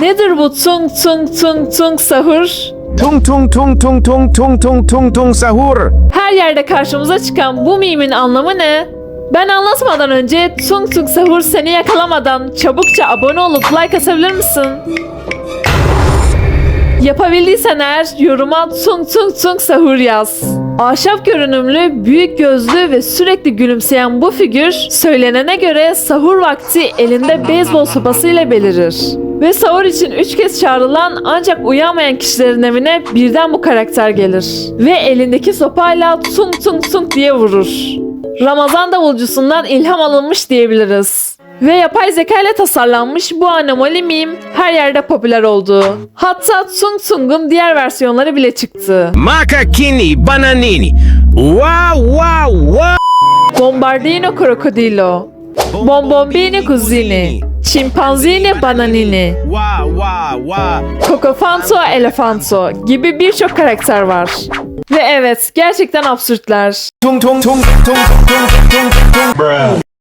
Nedir bu tung tung tung tung sahur? Tung tung tung tung tung tung tung tung tung sahur. Her yerde karşımıza çıkan bu mimin anlamı ne? Ben anlatmadan önce tung tung sahur seni yakalamadan çabukça abone olup like atabilir misin? Yapabildiysen eğer yoruma tung tung tung sahur yaz. Ahşap görünümlü, büyük gözlü ve sürekli gülümseyen bu figür söylenene göre sahur vakti elinde beyzbol sopasıyla belirir. Ve sahur için üç kez çağrılan ancak uyanmayan kişilerin evine birden bu karakter gelir. Ve elindeki sopayla tung tung tung diye vurur. Ramazan davulcusundan ilham alınmış diyebiliriz. Ve yapay zeka ile tasarlanmış bu anomali meme her yerde popüler oldu. Hatta Tung Tung'un diğer versiyonları bile çıktı. Makakini bananini. Wow wow wow. Bombardino Crocodilo, Bombombini Cusini, Chimpanzini Bananini, Wow wow wow. Cocofanto Elefanto gibi birçok karakter var. Ve evet gerçekten absürtler. Tung tung tung tung tung tung tung.